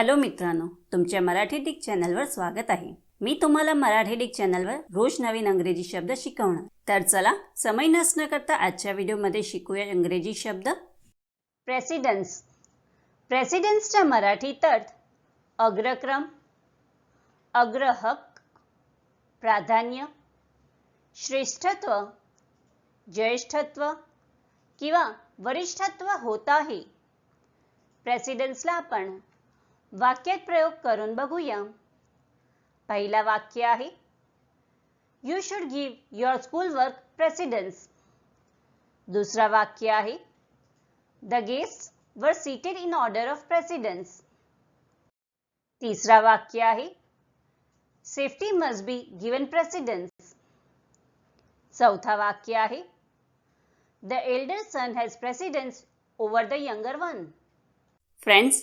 Hello मित्रांनो तुमच्या Marathi Dick चॅनलवर स्वागत आहे. मी तुम्हाला मराठी डिक चॅनलवर रोज नवीन अंग्रेजी शब्द शिकवणार. तर चला समय नसणं करता आजच्या व्हिडिओमध्ये शिकूया इंग्रजी शब्द. प्रेसिडेन्स प्रेसिडेन्सच्या मराठीत अर्थ अग्रक्रम अग्रहक प्राधान्य श्रेष्ठत्व ज्येष्ठत्व किंवा वरिष्ठत्व होत आहे. प्रेसिडेन्सला आपण वाक्यात प्रयोग करून बघूया. पहिला वाक्य आहे you should give your school work precedence दुसरा वाक्य आहे the guest were seated in order of precedence तिसरा वाक्य आहे safety must be given precedence चौथा वाक्य आहे the elder son has precedence over the younger one friends